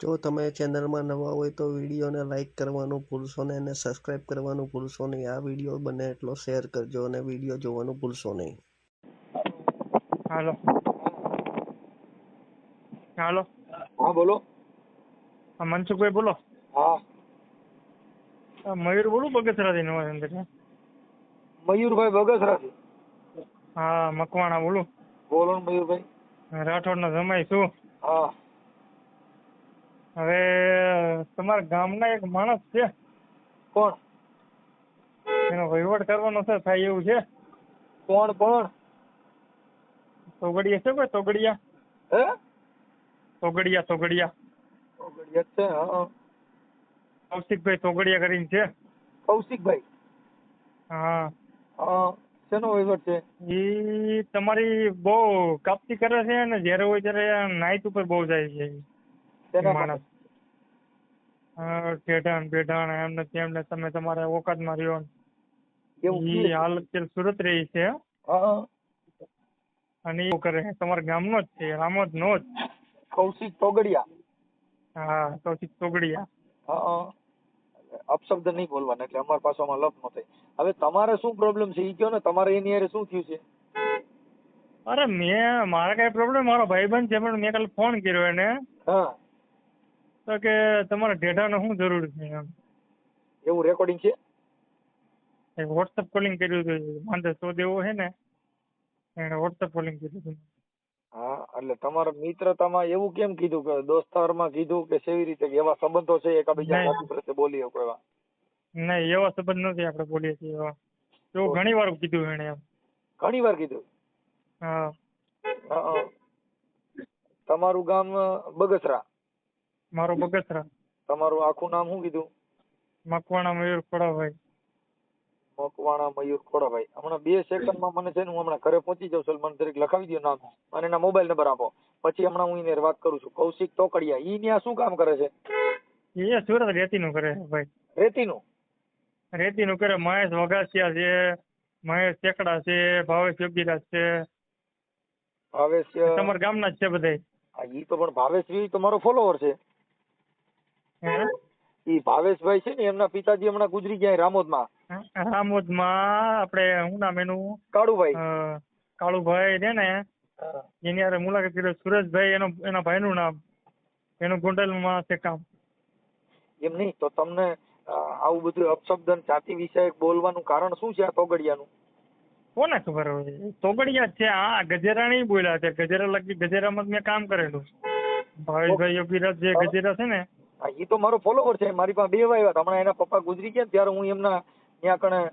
જો તમે ચેનલમાં નવા હોય તો વિડીયોને લાઈક કરવાનું ભૂલશો નહીં અને સબસ્ક્રાઈબ કરવાનું ભૂલશો નહીં. આ વીડિયો બને એટલો શેર કરજો અને વીડિયો જોવાનું ભૂલશો નહીં. હાલો. હાલો. હા બોલો. હા મનસુખભાઈ બોલો. હા. મયુર બોલું બગસરાથી નવા અંદર મયુરભાઈ બગસરાથી. હા મકવાણા બોલું. બોલો મયુરભાઈ. રાઠોડ રાઠોડનો જમાઈ છું. હા. હવે તમારા ગામના એક માણસ છે. કોણ? એનો વહીવટ કરવાનો છે થાય એવું છે. કોણ કોણ? તોગડિયા છે કોઈ તોગડિયા? હે? તોગડિયા તોગડિયા. તોગડિયા છે હા કૌશિકભાઈ તોગડિયા કરીને છે. કૌશિકભાઈ? હા. હા શેનો વહીવટ છે? એ તમારી બહુ કાપતી કરે છે અને જ્યારે હોય ત્યારે નાઈટ ઉપર બહુ જાય છે. માણસ. હા, ટેઢાણ બેઢાણ એમને તેમને તમે તમારા ઓકાતમાં રહ્યો ઈ હાલ અત્યારે સુરત રહી છે. અને એવું કરે છે. તમારા ગામનો જ છે રામોદ નો જ. કૌશિક તોગડિયા. હા કૌશિક તોગડિયા. હા અપશબ્દ નહીં બોલવાના એટલે અમારા પાસોમાં લપ ન થાય. હવે તમારે શું પ્રોબ્લેમ છે? એ કયો ને તમારે એની હારે શું થયું છે? અરે મેં મારે કઈ પ્રોબ્લેમ મારો ભાઈબંધ છે પણ મેં કાલે ફોન કર્યો એને. હા. તો કે તમારા ઢેઢાનો શું જરૂર છે એમ? એવું રેકોર્ડિંગ છે? એક વોટ્સઅપ કોલિંગ કર્યું હતું માંડે સો દેવો છે ને એને વોટ્સઅપ કોલિંગ કર્યું હતું. હા એટલે તમારા મિત્રતામાં એવું કેમ કીધું કે દોસ્તારમાં કીધું કે સેવી રીતે એવા સંબંધો છે એકાબીજા. સાથે પ્રત્યે બોલી શકો એવા? નહીં એવા સંબંધ નથી આપણે બોલીએ છીએ એવા. એવું ઘણી વાર કીધું એને એમ. ઘણી વાર કીધું? હા. તમારું ગામ બગસરા? મારો બગસરા. તમારું આખું નામ શું કીધું? મકવાણા મયુર ખોડાભાઈ. મકવાણા મયુર ખોડાભાઈ. હમણાં બે સેકન્ડમાં મને છે ને હું હમણાં ઘરે પહોંચી જાઉં છું મને લખાવી દો નામ. અને એના મોબાઈલ નંબર આપો. પછી હમણાં હું એને વાત કરું છું. કૌશિક તોકડિયા ઈ ત્યાં શું કામ કરે છે? એ સુરત રેતીનું કરે છે ભાઈ. રેતીનું? રેતીનું કરે. મહેશ વઘાસિયા છે મહેશ ચેકડા છે ભાવેશ યોગીરાજ છે. ભાવેશ તમારા ગામના જ છે બધા ઈ તો પણ ભાવેશ તો મારો ફોલોવર છે? ઈ ભાવેશભાઈ છે ને એમના પિતાજી હમણાં ગુજરી ગયા રામોદમાં. રામોદમાં આપણે શું નામ એનું? કાળુભાઈ. કાળુભાઈ છે ને એની હારે મુલાકાત કરી સુરેશભાઈ એનો એના ભાઈનું નામ એનું ગોંડલમાં છે કામ. એમ નહીં તો તમને આવું બધું અપશબ્દ અને જાતિ વિષયક બોલવાનું કારણ શું છે આ તોગડિયાનું? કોને ખબર હોય? તોગડિયા છે આ ગજેરા નહીં બોલ્યા છે. ગજેરા લગી ગજેરામાં મેં કામ કરેલું. ભાવેશભાઈ યોગીરાજ જે ગજેરા છે ને ઈ તો મારો ફોલોવર છે મારી પાસે બે વાગ્યા હતા. હમણાં એના પપ્પા ગુજરી ગયા ત્યારે હું એમના ત્યાં કણે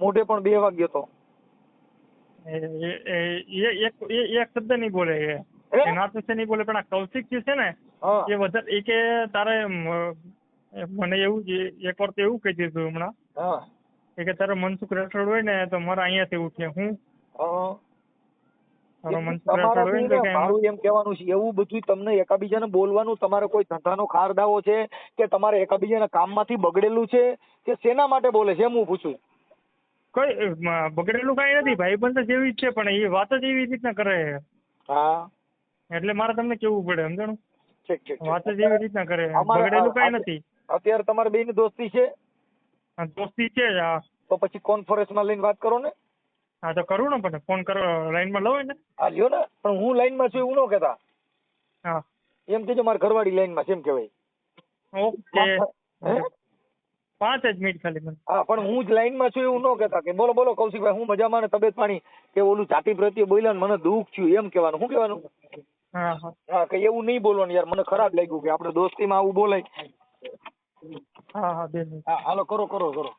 મોઢે પણ બે વાગ્યો હતો. એ- એ- એ- એ- એક શબ્દ નહીં બોલે એ. હે? એ છે નહીં બોલે પણ આ કૌશિક જે છે ને એ વધારે એ કે તારે મને એવું એક વાર તો એવું કહી દીધું હમણાં. એ કે તારે મનસુખ રેઠળ હોય ને તો મારે અહીંયાથી ઉઠે હું. મારું એમ કહેવાનું છે એવું બધું તમને એકાબીજાને બોલવાનું તમારે કોઈ ધંધાનો ખારદાવો છે કે તમારે એકાબીજાના કામમાંથી બગડેલું છે કે શેના માટે બોલે છે એમ હું પૂછું. કઈ બગડેલું કઈ નથી ભાઈબંધ જ એવી જ છે પણ એ વાત જ એવી રીતના કરે હા. એટલે મારે તમને કેવું પડે સમજાણું? ઠીક ઠીક. વાત જ એવી રીતના કરે બગડેલું કઈ નથી. અત્યારે તમારે બેની દોસ્તી છે? દોસ્તી છે જ આ તો પછી કોન્ફરન્સમાં લઈને વાત કરો ને. હા તો કરું ને પણ ફોન કરો લાઈનમાં લઉં ને. હા લ્યો ને. પણ હું લાઈનમાં છું એવું ન કહેતા. હા. એમ કહેજો મારી ઘરવાળી લાઈનમાં છે એમ કહેવાય. ઓકે. પાંચ જ મિનિટ ખાલી મને. હા પણ હું જ લાઈનમાં છું એવું ન કહેતા કે બોલો બોલો કૌશિકભાઈ હું મજામાં ને તબિયત પાણી કે ઓલું જાતિ પ્રત્યે બોલ્યા ને મને દુઃખ થયું એમ કહેવાનું. શું કહેવાનું? હા હા. હા કે એવું નહીં બોલવાનું યાર મને ખરાબ લાગ્યું કે આપણે દોસ્તીમાં આવું બોલાય. હા હા બેન હા હાલો કરો કરો કરો.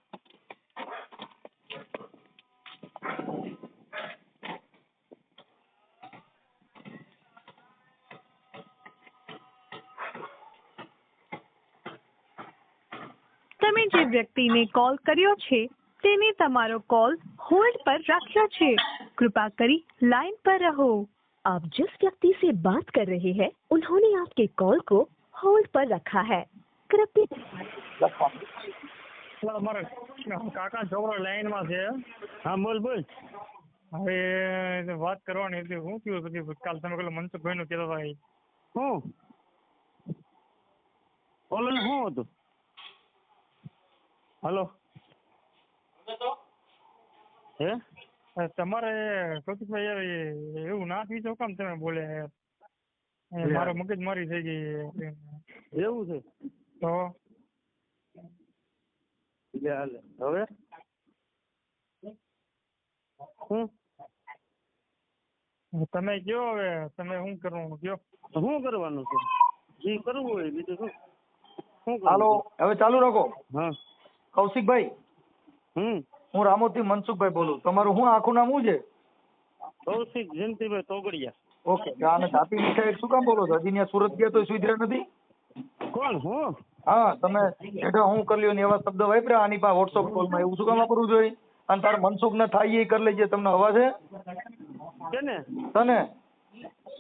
તમે જે વ્યક્તિને કોલ કર્યો છે તેને તમારો કોલ હોલ્ડ પર રાખ્યો છે કૃપા કરી લાઈન પર રહો आप जिस व्यक्ति से बात कर रहे हैं उन्होंने आपके कॉल को होल्ड पर रखा है कृपया કાકા છોકરો લાઈનમાં છે હા બોલ બોલ હવે વાત કરવાની હતી હું કયું પછી કાલ તમે પેલું મનસુખભાઈ નું કહેતા ભાઈ હું બોલો હું શું હતું હલો. હે? તમારે કૌશિકભાઈ એવું ના થઈ શું કામ તમે બોલ્યા મારો મગજ મારી થઈ ગઈ એવું છે? તો? લે હવે? શું તમે કયો હવે? તમે શું કરવાનું કયો? શું કરવાનું છે? જે કરવું હોય બીજું શું? હાલો હવે ચાલુ રાખો. હા. કૌશિકભાઈ હમ. હું રામોતી મનસુખભાઈ બોલું તમારું શું આખું નામ શું છે? કૌશિક જયંતિભાઈ તોગડિયા. ઓકે આને તાપી મીઠાઈ શું કામ બોલો છો? હજી ત્યાં સુરત ગયા તો સુધર્યા નથી? કોણ હું? હા તમે હેઠળ હું કરી લ્યો ને એવા શબ્દ વાપર્યા આની પાસે વોટ્સઅપ કોલમાં એવું શું કામ વાપરવું જોઈએ? અને તારે મનસુખ ને થાય એ કરી લેજે તમને હવા છે? તને?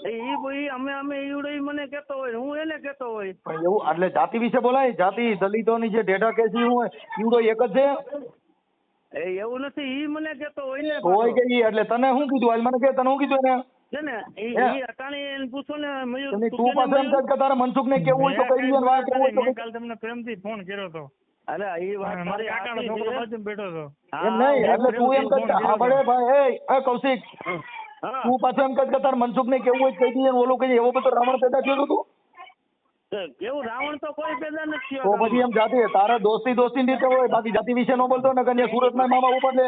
ઈ ભાઈ અમે અમે ઈવડો મને કેતો હોય હું એને કેતો હોય. પણ એવું એટલે જાતિ વિશે બોલાય? જાતિ દલિતોની જે ડેટા કેસ ઈ હોય ઈવડો એક જ છે? એ એવું નથી ઈ મને કેતો હોય ને હોય કે ઈ એટલે તને શું કીધું? હાલ મને કે તને શું કીધું એને? છે ને ઈ હે? એને પૂછો ને મયુર તું તું કે ને પાછો એમ કે તારે મનસુખ ને કેવું હોય તો મેં કહી વાત કેવું હોય કાલ તમને પ્રેમથી ફોન કર્યો તો અરે વાત મારી કાકાનો છોકરો. બેઠો હતો. એમ નહીં એટલે તું એમ કહે હા ભાઈ એ એ કૌશિક. તું પાછો એમ કહે તાર મનસુખ ને કેવું હોય કહી દઈએ ઓલું કહી એવો બધો રાવણ પેદા થયો તું? કેવું રાવણ તો કોઈ પેદા નથી તો પછી એમ જાતિ તારા દોસ્તી દોસ્તી રીતે હોય બાકી જાતિ વિશે ન બોલતો ને કન્યા સુરત ના મામા ઉપર લે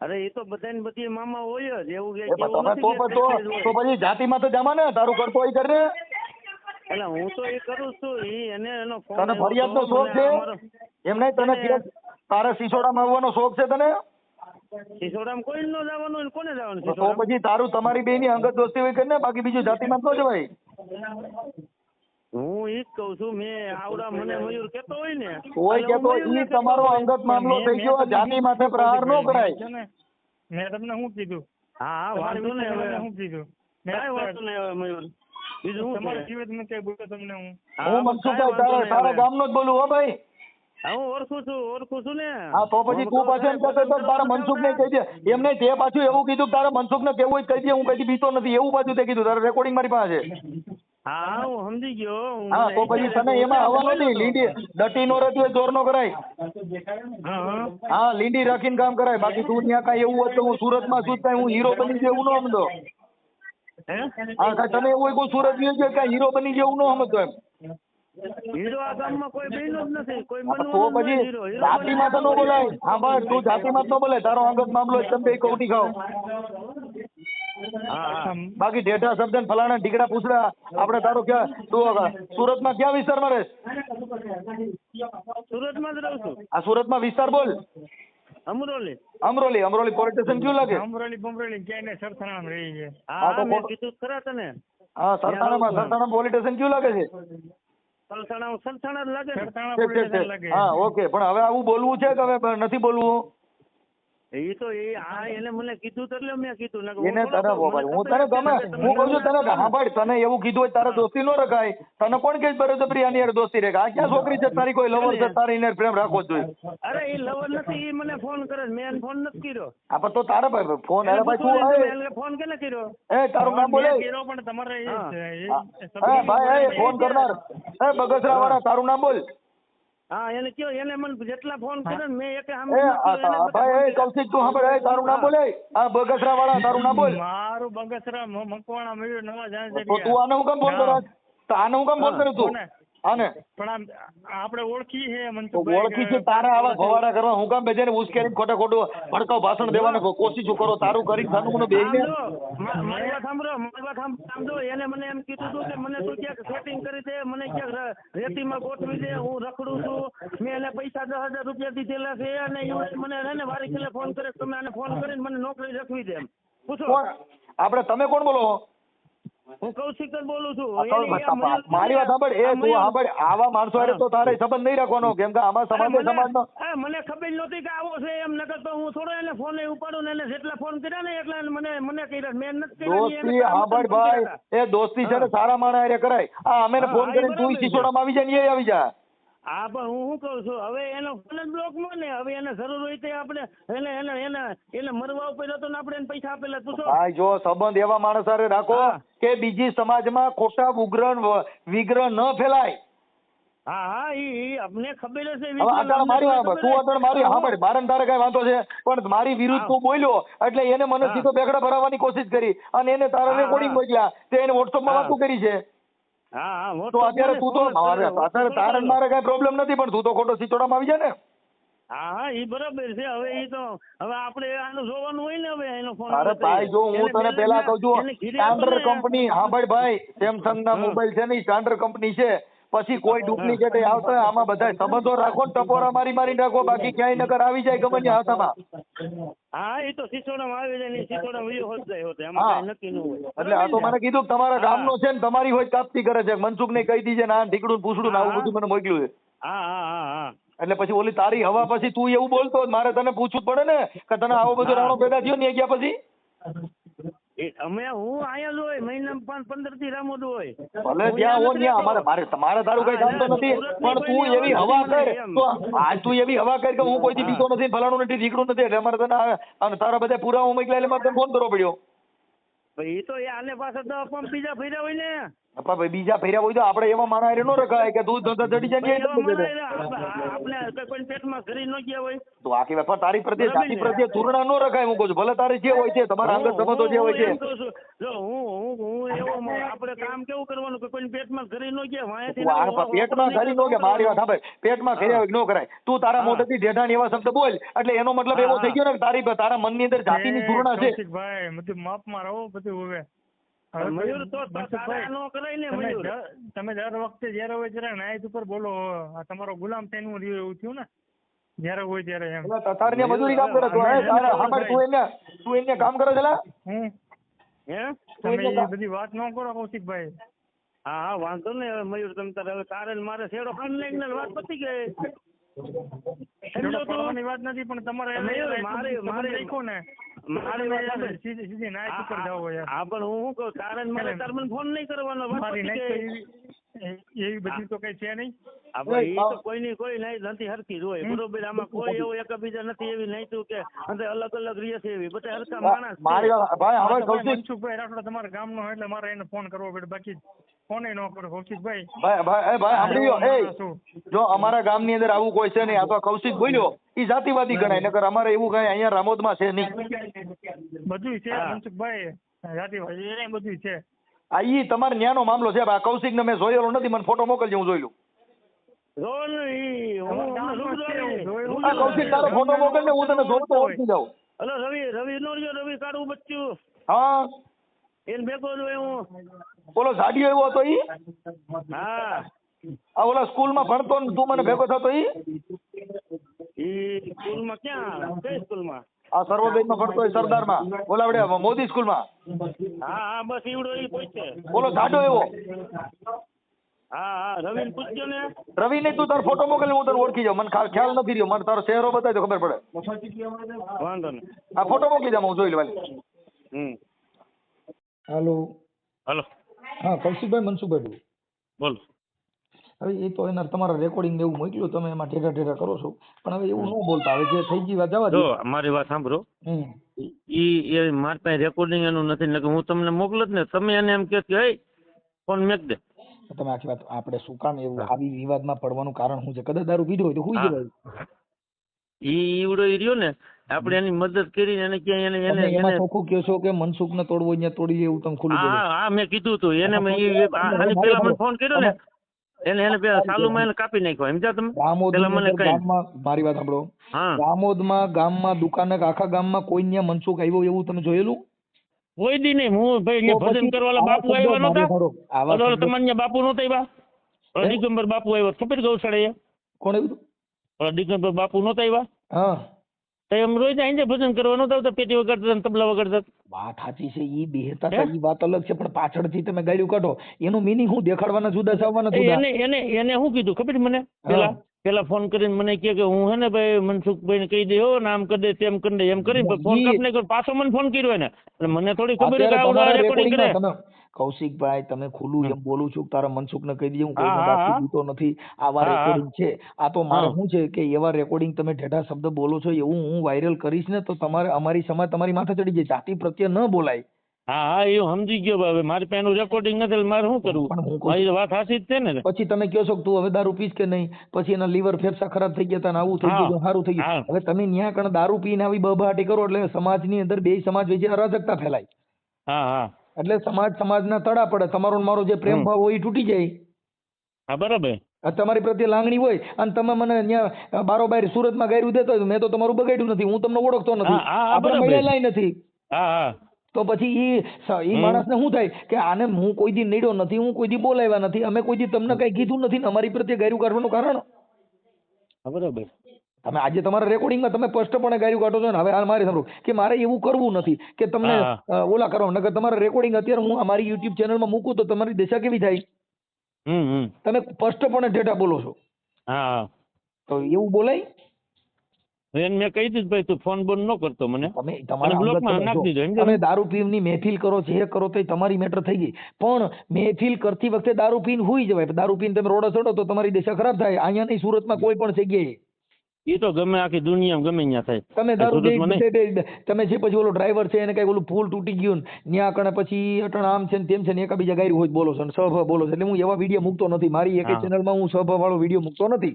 અરે એ તો બધાને બધી મામા હોય જ. એવું કે તો તો. પછી જાતિમાં તો જમા ને તારું કરતો હોય કરે એટલે હું તો એ કરું છું. ઈ એને એનો ફોન તને ફરિયાદ નો શોખ છે? એમ નહીં તને તારા સિસોડા માં આવવાનો શોખ છે તને? સિસોડામાં કોઈ ન જવાનું હોય ને કોને જવાનું તો સિસોડામાં? પછી તારું તમારી બેની અંગત દોસ્તી હોય કરીને બાકી બીજું જાતિમાં ન જવાય હું ઈ જ કહું છું મેં આવડા મને મયુર કેતો હોય ને. હોય એટલે કે હું મયુરને ઈ કહેતો તમારો હોય. અંગત મામલો થઈ ગયો જાતિ શું માથે કીધું? પ્રહાર ન કરાય. મેં તમને શું કીધું? હા હા તમારી વાંધો નહીં વિશે હવે. શું કીધું? મેં કાંઈ વાંધો નહીં હવે મયુર. બીજું શું તમારા છે? જીવન મેં કઈ બોલ્યો તમને હું? હા, હું મનસુખભાઈ તારા ગામ તારા ગામનો જ બોલું હો ભાઈ. હા, હું ઓળખું છું ઓળખું છું ને. હા તો પછી તું પાછું એમ કહેતો હતો કે મનસુખ ને કહી દે એમ તે પાછું એવું કીધું તારે મનસુખ ને કેવું હોય કહી દે હું કઈ બીતો નથી એવું પાછું તે કીધું તારે રેકોર્ડિંગ મારી પાસે હા હા, હું સમજી ગયો હા તો પછી તને એમાં હું નથી લીંડી ડટી નો હોય જોર નો કરાય. હા. લીંડી રાખીને કામ કરાય બાકી તું ત્યાં કાંઈ એવું હોત તો હું સુરતમાં છું કાંઈ હું હીરો બની જાય એવું ન સમજો. હે? હા કાંઈ તને એવું કોઈ સુરત છે કાંઈ હીરો બની જાય એવું ન સમજો એમ. હીરો આ ગામમાં કોઈ બન્યો જ નથી. કોઈ તો પછી નથી. હીરો. હીરો તો ન બોલાય. હા બસ તું જાતિમાં તો ન તારો અંગત મામલો તમે બે કૌટી ખાઓ. હા હા. બાકી ઢેઠા શબ્દ ને ફલાણા ઢીકડા પૂછડા. આપણે તારો ક્યાં? તું સુરતમાં ક્યાં વિસ્તારમાં રહે સુરતમાં જ રહું છું. આ સુરતમાં વિસ્તાર બોલ. અમરોલી. અમરોલી. અમરોલી પોલીસ સ્ટેશન ક્યું લાગે? અમરોલી બમરોલી ક્યાંય ને સરથાણામાં રહી છે હા મેં કીધું ખરા તને. હા સરથાણામાં સરથાણા પોલીસ સ્ટેશન ક્યું લાગે છે? સલસાણા સલસાણા લાગે ઠીક લાગે. હા ઓકે. પણ હવે આવું બોલવું છે કે હવે નથી બોલવું? એ તો એ હા એને મને કીધું એટલે મેં કીધું. એને તને હું તને ગમે. હું કહું છું તને સાંભળ તને એવું કીધું હોય તારે દોસ્તી નો રખાય. તને કોણ કે બરોબરી આની હારે દોસ્તી રહે આ ક્યાં છોકરી છે? તારી કોઈ લવર છે? તારી એને પ્રેમ રાખવો જોઈએ. અરે એ લવર નથી એ મને ફોન કરે મેં ફોન નથી કર્યો. પણ તો તારે ભાઈ ફોન અરે ભાઈ તું ફોન કેને કર્યો? એ તારું નામ બોલે. કર્યો પણ તમારે એ ભાઈ એ ફોન કરનાર. એ બગસરા વાળા તારું નામ બોલ. હા એને કયો એને મને જેટલા ફોન કર્યા ને મેં એકે સામે એ નથી આ કર્યો, એને તા- બધા ભાઈ એ કૌશિક તું સાંભળ એ તારું નામ બોલે. આ બગસરા વાળા તારું નામ બોલ. મારું બગસરા મકવાણા મળ્યું નવા જાણ છે તું આને હું કેમ ફોન કરો આને હું કામ ફોન કર્યો તું? આને પણ આમ આપણે ઓળખી છે મનસુખભાઈ ઓળખી છે તારા આવા ભવાડા કરવા હું કામ બેજાને ઉશ્કેરીને ખોટે ખોટું ભડકાવ ભાષણ દેવાને કોશિશો કરો તારું કરી સાનું બેહીને આમ જો, મા- મારી વાત સાંભળો મારી વાત સાંભ- એને મને એમ કીધું હતું કે મને તું ક્યાંક સેટિંગ કરી દે મને ક્યાંક રેતીમાં ગોઠવી દે હું રખડું છું મેં એને પૈસા દસ હજાર રૂપિયા દીધેલા છે અને મને ને વારી ખેલે ફોન કરે તમે આને ફોન કરીને મને નોકરી રખવી દે એમ. પૂછો. આપણે તમે કોણ બોલો હું કૌશિક જ બોલું છું. મારી વાત સાંભળ. એ તું સાંભળ. આવા માણસો હારે તો તારે સંબંધ નહીં રાખવાનો. કેમ કે આમાં સમાજ સમાજનો મને ખબર નહોતી કે આવો છે એમ. નકર તો હું થોડો એને ફોન ઉપાડું ને એને જેટલા ફોન કર્યા ને એટલા મને મને મને કર્યા. મેં નથી દોસ્તી સાંભળ ભાઈ. એ દોસ્તી છે ને સારા માણસ હારે કરાય. આ અમે ફોન કરીને તું છે. આવી જાય ને એ આવી જા હા પણ હું શું કહું છું? હવે એનો ફોન જ બ્લોકમાં ને હવે એને જરૂર હોય તે આપણે એને એને એને એને મરવા ઉપર તો આપણે એને પૈસા આપેલા. પૂછો ભાઈ જો સંબંધ એવા માણસ હારે રાખો કે બીજી સમાજમાં ખોટા ઉગ્રહ વિગ્રહ ન ફેલાય. હા હા ઈ અમને ખબર છે તું અત્યારે મારી હા મારે તારે કઈ વાંધો છે પણ મારી વિરુદ્ધ તું બોલ્યો એટલે એને મને હા. સીધો બેગડા ભરાવવાની કોશિશ કરી અને એને તારા ને રેકોર્ડિંગ હા. મોકલ્યા તે એને વોટ્સઅપમાં માં વાતો કરી છે. હા હા તો અત્યારે તું તો અત્યારે તારે મારે કઈ પ્રોબ્લેમ નથી પણ તું તો ખોટો સિચોડામાં આવી જાય ને. હા હા ઈ બરાબર છે. હવે ઈ તો હવે આપણે આનું જોવાનું હોય ને હવે એનો ફોન અરે ભાઈ જો હું તને પેલા કહું છું સ્ટાન્ડર્ડ કંપની હા ભાઈ ભાઈ સેમસંગ ના મોબાઈલ છે ને સ્ટાન્ડર્ડ કંપની છે. પછી કોઈ ડુપ્લિકેટ આવતો હોય, આમાં બધા સંબંધો રાખો ને ટપોરા મારી મારી રાખો બાકી ક્યાંય નગર આવી જાય ગમે ત્યાં હાથમાં. હા એ તો સિસોડામાં આવી જાય ને સિસોડામાં હોત જાય હોત એમાં કાંઈ નક્કી ન હોય. એટલે આ તો મને કીધું કે તમારા ગામ ગામનો છે ને તમારી હોય કાપતી કરે છે. મનસુખ ને કહી દીજે ને આ ઢીકડું પૂછડું ને આવું બધું મને મોકલ્યું છે. હા હા હા હા. એટલે પછી ઓલી તારી હવા પછી તું એવું બોલતો મારે તને પૂછવું પડે ને કે તને આવો બધો. રાણો પેદા થયો ને ગયા પછી? અમે હું અહીંયા હોય મહિનામાં પાંચ પંદરથી રામોદ હોય. ભલે જ્યાં હો ત્યાં અમારે મારે તમારે તારું કઈ હા, કામ તો ના, નથી. પણ તું એવી હવા કર. તો આજ તું એવી હવા કર કે હું કોઈથી. બીતો નથી ફલાણું નથી ઢીકડું નથી. એટલે અમારે તને અને તારા બધા પુરાવા મોકલ્યા એટલે મારે તને ફોન કરવો પડ્યો. એ તો એ આને પાસે દસ પંપ બીજા ફર્યા હોય ને. અપા ભાઈ બીજા ફેર્યા હોય તો આપણે એવા માણસ હારે ન રખાય કે તું ધંધા ચડી જાય આપણે કોઈ પેટમાં ઘરી ન ગયા હોય. તો આખી વાત તારી પ્રત્યે જાતિ પ્રત્યે તુરણા ન રખાય હું કહું છું. ભલે તારે જે હોય છે તમારા અંગત સંબંધો જે હોય છે. એમ જો હું હું હું એવો આપણે કામ કેવું કરવાનું? કે કોઈ પેટમાં ઘરી ન ગયા આ પેટમાં ઘરી નો ગયા મારી વાત સાંભળ. પેટમાં ઘર્યા હોય નો કરાય. તું તારા. મોઢેથી ઢેઢાણ એવા શબ્દ બોલ. એટલે એનો મતલબ એવો. થઈ ગયો ને તારી તારા મનની અંદર જાતિની તુરણા છે. ભાઈ મતલબ માપ મારો હવે હવે. મયુર તો નો કરાય ને મયુર. તમે દર વખતે જ્યારે હોય ત્યારે નાયત ઉપર બોલો આ તમારો ગુલામ થઈને હું રહ્યો એવું થયું ને? જ્યારે હોય ત્યારે એમ. તારે મજૂરી કામ કરે તું હે? તારે સાંભળ તું એને તું એને કામ કરે છે લા? હું? હે તમે એ બધી વાત ન કરો કૌશિકભાઈ. હા હા વાંધો ને હવે મયુર તમે તારે હવે તારે મારે શેડો ખાંડ ને વાત પતી ગઈ. તું? પડવાની વાત નથી પણ તમારે મારે- મારે- લખો ને? મારી સીધી સીધી નાઈટ ઉપર જાવ યાર હા પણ હું શું કહું તારે? મને ફોન નહીં કરવાનો મારી નાઈટ. એવી બધી તો કઈ છે નહીં? તો કોઈની કોઈ નહીં નથી હરખી જ હોય બરોબર આમાં કોઈ એવું એકબીજા નથી એવી નહીં તું કે અંદર અલગ અલગ છે એવી. બધા હરખા માણસ મારી ભાઈ હવે કૌશિક મનસુખભાઈ રાઠોડ તમારા ગામનો એટલે મારે એને ફોન કરવો પડે. બાકી ફોને ન કરો કૌશિકભાઈ. ભાઈ ભાઈ ભાઈ સાંભળી એ જો અમારા ગામની અંદર આવું કોઈ છે નહીં. આ તો કૌશિક બોલ્યો. એ જાતિવાદી ગણાય નકર અમારે એવું કઈ અહીંયા રામોદમાં છે નહીં. બધું છે. મનસુખભાઈ. જાતિવાદી એને બધું છે. આ ઈ તમારે ન્યાનો મામલો છે આ કૌશિકને મેં જોયેલો નથી મને ફોટો મોકલજો હું જોઈ લઉં. આ કૌશિક તારો ફોટો મોકલ ને હું તને જોતો ઓળખી જાઉં. હલો રવિ રવિ નો રવિ કાળું બચ્ચું હા. એને ભેગો જ હું ઓલો સાડિયો એવો હતો ઈ? હા. આ ઓલા સ્કૂલમાં ભણતો ને તું મને ભેગો થતો ઈ? ઈ સ્કૂલમાં ક્યાં? કઈ સ્કૂલમાં? આ સર્વોદયમાં ભણતો હોય સરદારમાં. ઓલા વડે મોદી સ્કૂલમાં. હા હા બસ ઈવડો ઈ પૂછે ઓલો સાડો એવો. હા હા રવિને પૂછજો ને. રવિ ને તું તારો ફોટો મોકલ હું તને ઓળખી જાઉં. મને ખ્યાલ નથી રહ્યો. મને તારો ચહેરો બતાવી તો ખબર પડે. વાંધો નહીં. આ ફોટો મોકલી જાઉં હું જોઈ લઉં. હમ. હાલો. હલો. હા કૌશિકભાઈ મનસુખભાઈ બોલો. હવે એ તો એના તમારા રેકોર્ડિંગ એવું મોકલ્યું તમે એમાં ઠેઠા ઠેઠા કરો છો. પણ હવે એવું ન બોલતા હવે જે થઈ ગઈ વાત જવા દો. મારી વાત સાંભળો. ઈ એ મારી પાસે રેકોર્ડિંગ એનું નથી એટલે હું તમને મોકલત ને તમે એને એમ કે "એય, ફોન મેક દે. તમે આખી વાત આપણે શું કામ એવું આવી વિવાદમાં પડવાનું કારણ શું છે? કદાચ દારૂ પીધો હોય તો હુઈ જવાય. ઈ ઈવડો ઈ રહ્યો ને આપણે એની મદદ કરીને એને ક્યાંય એને એને એને ચોખ્ખું કહો છો કે મનસુખને તોડવો અહીંયા તોડી એવું તમે ખુલ્લું હા હા હા મેં કીધું તું એને મેં આની મને ફોન કર્યો ને એને એને પેલા સાલુમાં એને કાપી નાખ્યો સમજા તમે? પેલા મને કઈ ગામમાં મારી વાત સાંભળો. હા. રામોદમાં ગામમાં દુકાન આખા ગામમાં કોઈ ન્યા મનસુખ આવ્યો એવું તમે જોયેલું? કોઈ દી નહીં હું ભાઈ ભજન કરવાલા બાપુ આવ્યા નતા તમારે બાપુ નહોતા આવ્યા? દિગંબર બાપુ આવ્યો ખબર ગૌશાળા કોણ? ઓલા દિગંબર બાપુ નહોતા આવ્યા? હા. તો એમ રોજ આઈને ભજન કરવાનું તો પેટી વગાડતા ને તબલા વગાડતા વાત સાચી છે ઈ બેહતા? હતા ઈ વાત અલગ છે પણ પાછળથી તમે ગાડ્યું કાઢો એનું મિનિંગ હું દેખાડવાના જુદા છે જુદા. એને એને એને શું કીધું ખબર મને? પેલા પેલા ફોન કરીને મને કહે કે હું હે ને ભાઈ મનસુખભાઈ ને કહી દે હો નામ કરી દે તેમ કરી દે એમ કરીને ફોન કાપને પાછો મને ફોન કર્યો એને. મને થોડી ખબર કે રેકોર્ડિંગ કરે. કૌશિકભાઈ તમે ખુલ્લું એમ બોલું છું કે મનસુખ ને કહી દીધું હું કોઈને બાકી દીધો નથી. આવા. રેકોર્ડિંગ છે. આ તો મારે શું છે કે એવા રેકોર્ડિંગ તમે ઢેઢા શબ્દ બોલો છો એવું હું વાયરલ કરીશ ને તો તમારે અમારી સમાજ તમારી માથે ચડી જાય. જાતિ પ્રત્યે ન બોલાય. હા હા એ સમજી ગયો હવે. મારી પાસે રેકોર્ડિંગ નથી મારે શું કરવું? કહું વાત સાચી જ છે ને? પછી તમે કહો છો કે તું હવે દારૂ પીશ કે નહીં? પછી એના લીવર ફેફસા ખરાબ થઈ ગયા હતા આવું થઈ ગયું સારું થઈ ગયું. હવે તમે ન્યા કણ દારૂ પીને આવી બહાટી કરો એટલે સમાજની અંદર બે સમાજ વચ્ચે અરાજકતા ફેલાય. હા હા. એટલે સમાજ સમાજના તડા પડે. તમારો ને મારો જે પ્રેમ ભાવ હોય એ તૂટી જાય. હા બરાબર. તમારી પ્રત્યે લાગણી હોય અને તમે મને ત્યાં બારોબાર સુરતમાં ગાયરું દેતો હોય મેં તો તમારું બગાડ્યું નથી. હું તમને ઓળખતો નથી. આપણે મળેલાય નથી. હા હા. તો પછી ઈ એ ઈ માણસને શું થાય કે આને હું કોઈ દી નીડ્યો નથી હું કોઈ દી બોલાવ્યા નથી. અમે કોઈ દી તમને કઈ કીધું નથી ને અમારી પ્રત્યે ગાયરું કાઢવાનું કારણ? બરાબર. તમે આજે તમારા રેકોર્ડિંગમાં તમે સ્પષ્ટપણે ગાયું કાઢો છો ને હવે હાલ મારે સાંભળો કે મારે એવું કરવું નથી કે તમને ઓલા કરો નકર તમારા રેકોર્ડિંગ અત્યારે હું અમારી યુટ્યુબ ચેનલમાં મૂકું તો તમારી દિશા કેવી થાય? તમે સ્પષ્ટપણે ડેટા બોલો છો. હા તો એવું બોલાય? એને મેં કહી દીધું ભાઈ તું ફોન બંધ ન કરતો મને. તમે તમારા બ્લોકમાં નાખી દીધો તમે ને? દારૂ પીવની મહેફિલ કરો જે કરો તો તમારી મેટર થઈ ગઈ. પણ મહેફિલ કરતી વખતે દારૂ પીન હોય જવાય. દારૂ પીન તમે રોડે ચડો તો તમારી દિશા ખરાબ થાય. અહીંયા નહીં સુરતમાં કોઈ પણ જગ્યાએ. એ તો ગમે આખી દુનિયામાં ગમે ત્યાં થાય. તમે દારૂ તમે જે પછી ઓલો ડ્રાઈવર છે એને કઈ ઓલું ફૂલ તૂટી ગયું ત્યાં કણે પછી અટણ આમ છે ને તેમ છે ને એકાબીજા ગાયરું હોય બોલો છો ને સભ બોલો છો. એટલે હું એવા વીડિયો મૂકતો નથી. મારી એક. ચેનલમાં હું. સભ વાળો વીડિયો મૂકતો નથી.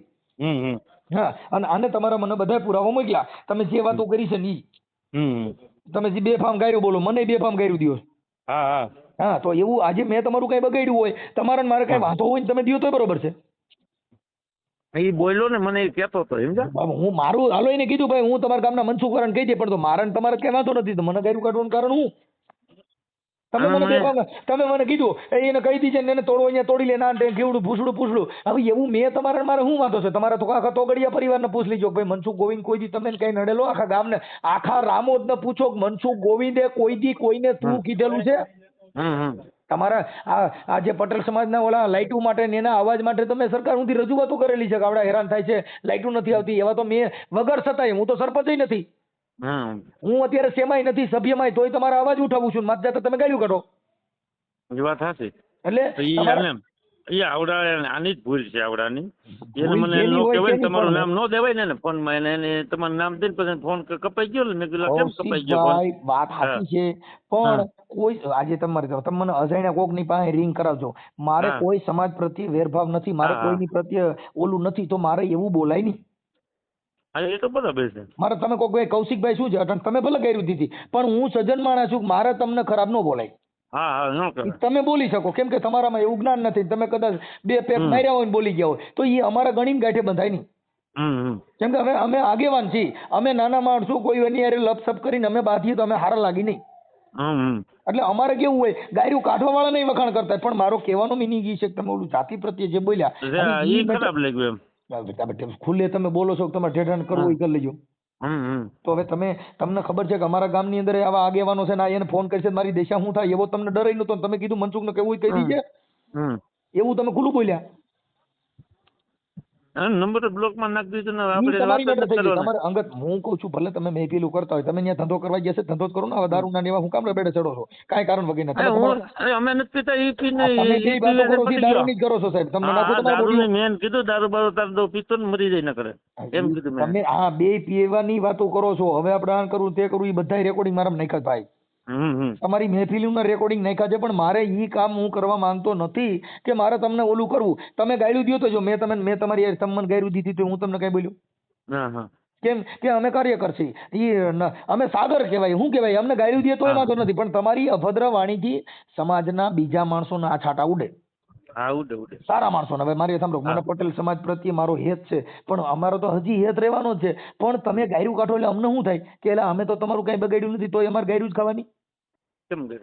હા અને આને તમારા મને બધા પુરાવા મોકલ્યા. તમે જે વાતો કરી છે ને. તમે જે બે ફામ ગાયરું બોલો મને બે ફામ ગાયરું દ્યો. હા હા. હા તો એવું આજે મેં તમારું કઈ બગાડ્યું હોય તમારા મારે કઈ વાંધો હોય ને તમે દ્યો તો બરોબર છે. એ બોલ્યો ને મને એ કહેતો હતો સમજ્યા? બાબા, હું મારું હાલો એને કીધું ભાઈ હું તમારા ગામના મનસુખ વાળાને કહી દે પણ તો મારા ને તમારે વાંધો નથી તો મને ગાયરું કાઢવાનું કારણ હું તમે મને તમે મને કીધું એને કહી દીજે ને એને તોડો અહીંયા તોડી લે ના કેવડું ભૂસડું પૂછડું. હવે એવું મેં તમારે મારે શું વાંધો છે? તમારા તો આખા તોગડિયા પરિવારને પૂછ લીજો ભાઈ મનસુખ ગોવિંદ કોઈ દી તમે કઈ નડેલો આખા ગામને? આખા રામોદને પૂછો કે મનસુખ ગોવિંદે કોઈ દી કોઈને તું હમ. કીધેલું છે? તમારા આ આ જે પટેલ સમાજના ઓલા લાઇટો માટે ને એના અવાજ માટે તમે સરકાર સુધી રજૂઆતો કરેલી છે કે આવડા હેરાન થાય છે લાઇટો નથી આવતી એવા તો મેં વગર છતાંય હું તો સરપંચય નથી. હું અત્યારે સેમાય નથી સભ્યમાંય તોય તમારા અવાજ ઉઠાવું છું માત જાતે તમે ગાયું કાઢો. વાત સાચી. એટલે એ આવડા આની જ ભૂલ છે આવડાની. એને મને નો કહેવાય ને તમારું નામ નો દેવાય ને એને ફોનમાં એને એને તમારું નામ દઈને પછી ફોન કપાઈ ગયો ને મેં કીધું કેમ કપાઈ ગયો ભાઈ વાત સાચી છે પણ કોઈ આજે તમારે તમે મને અજાણ્યા કોકની પાસે રિંગ કરાવજો. મારે કોઈ સમાજ પ્રત્યે વેરભાવ નથી મારે. કોઈની પ્રત્યે ઓલું નથી તો મારે એવું બોલાય નહીં. એ તો બરાબર છે. મારે તમે કોઈ કૌશિકભાઈ શું છે? તમે ભલે ગાયરું દીધી પણ હું સજ્જન માણસ છું મારે તમને ખરાબ ન બોલાય. હા હા ન કરે? તમે બોલી શકો. કેમ કે તમારામાં એવું જ્ઞાન નથી. તમે કદાચ બે પેક માર્યા હોય ને બોલી ગયા હોય. તો એ અમારા ગણીને ગાંઠે બંધાય નહીં. કેમ કે અમે અમે આગેવાન છીએ. અમે નાના માણસો કોઈ એની યારે લપસપ કરીને અમે બાંધીએ તો અમે હારા લાગી નહીં. એટલે અમારે કેવું હોય ગાયરું કાઢવા વાળા નહીં વખાણ કરતા પણ મારો કહેવાનો મિનિંગ એ છે કે તમે ઓલું જાતિ પ્રત્યે જે બોલ્યા ખુલ્લે તમે બોલો છો તમારે ઠેઠાણ કરવું એ કરી લેજો. તો હવે તમે તમને ખબર છે કે અમારા ગામની અંદર આવા આગેવાનો છે ને એને ફોન કરશે મારી દેશા શું થાય એવો તમને ડર નતો ને તમે કીધું મનસુખને કેવું કહી. દીજે એવું તમે ખુલ્લું બોલ્યા? નંબર બ્લોકમાં નાખી દીધો ને આપણે તમારી અંગત હું કહું છું ભલે તમે મેં પેલું કરતા હોય તમે ત્યાં ધંધો કરવા ગયા છે ધંધો જ કરો ને દારૂ ના ને હું કામ બેડે ચડો છો? કાંઈ કારણ વગર હું અમે નથી પીતા એ પીને તમે જે વાતો કરો છો દારૂ ની જ કરો છો સાહેબ. તમને નાખો તમારે તમારા મેન કીધું દારૂ બારૂ તાર દો પીતો ને મરી જાય ન કરે એમ કીધું તમે આ બે પીવાની વાતો કરો છો. હવે આપણે આ કરવું તે કરવું એ બધા રેકોર્ડિંગ મારા નાખ્યા ભાઈ. તમારી મહેફિલનું રેકોર્ડિંગ નાખ્યા છે પણ મારે એ કામ હું કરવા માંગતો નથી કે મારે તમને ઓલું કરવું. તમે ગાયલું દ્યો તો જો મેં તમને મેં તમારી હારે તમે મને દીધી તો હું તમને કઈ બોલ્યું? કેમ કે અમે કાર્યકર છીએ અમે સાગર કહેવાય શું કહેવાય અમને ગાયરું દે તો. વાંધો નથી પણ તમારી અભદ્ર વાણીથી સમાજના બીજા માણસોના આ છાટા ઉડે. હા ઉડે ઉડે. સારા માણસો હવે મારી સાંભળો. મને પટેલ સમાજ પ્રત્યે મારો હેત છે. પણ અમારો તો હજી હેત રહેવાનો જ છે. પણ તમે ગાયરું કાઢો એટલે અમને શું થાય? કે એટલે અમે તો તમારું કઈ બગાડ્યું નથી તોય અમારે ગાયરું જ ખાવાની? કેમ દે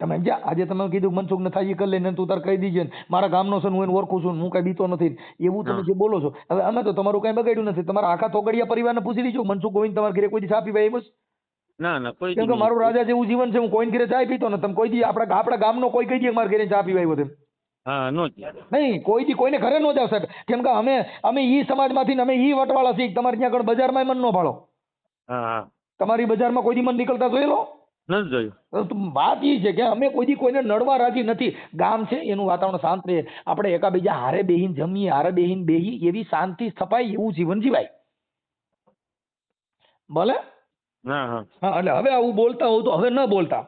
તમે જા આજે તમે કીધું મનસુખ ને થાય કરી લઈને તું તાર કહી દીજે ને. મારા ગામનો છે હું એને ઓળખું છું હું કઈ બીતો નથી એવું તમે જે બોલો છો. હવે અમે તો તમારું કઈ બગાડ્યું નથી. તમારા આખા તોગડિયા પરિવારને પૂછી લીજો. મનસુખ ગોવિંદ તમારા ઘરે કોઈ દિવસ આપી ભાઈ છે? ના ના કોઈ કેમ કે મારું રાજા જેવું જીવન છે. હું કોઈને ઘરે ચા પીતો ને તમે કોઈ દી આપણા આપણા ગામનો કોઈ કહી દે મારા ઘરે ચા પીવાય બધું તેમ. હા નો નહીં કોઈ દી કોઈને ઘરે ન જાવ સાહેબ કેમ કે અમે અમે ઈ સમાજમાંથી અમે ઈ વટવાળા છીએ તમારે ત્યાં આગળ બજારમાં મન નો ભાળો. હા તમારી બજારમાં કોઈ દી મન નીકળતા જોયેલો? નથી જોયું. વાત એ છે કે અમે કોઈ દી કોઈને નડવા રાજી નથી. ગામ છે એનું વાતાવરણ શાંત રહે. આપણે એકાબીજા હારે બેહીન જમીએ હારે બેહીન બેહી એવી શાંતિ સ્થપાય એવું જીવન જીવાય. ભલે? હા એટલે હવે આવું બોલતા હોવ તો હવે ન બોલતા.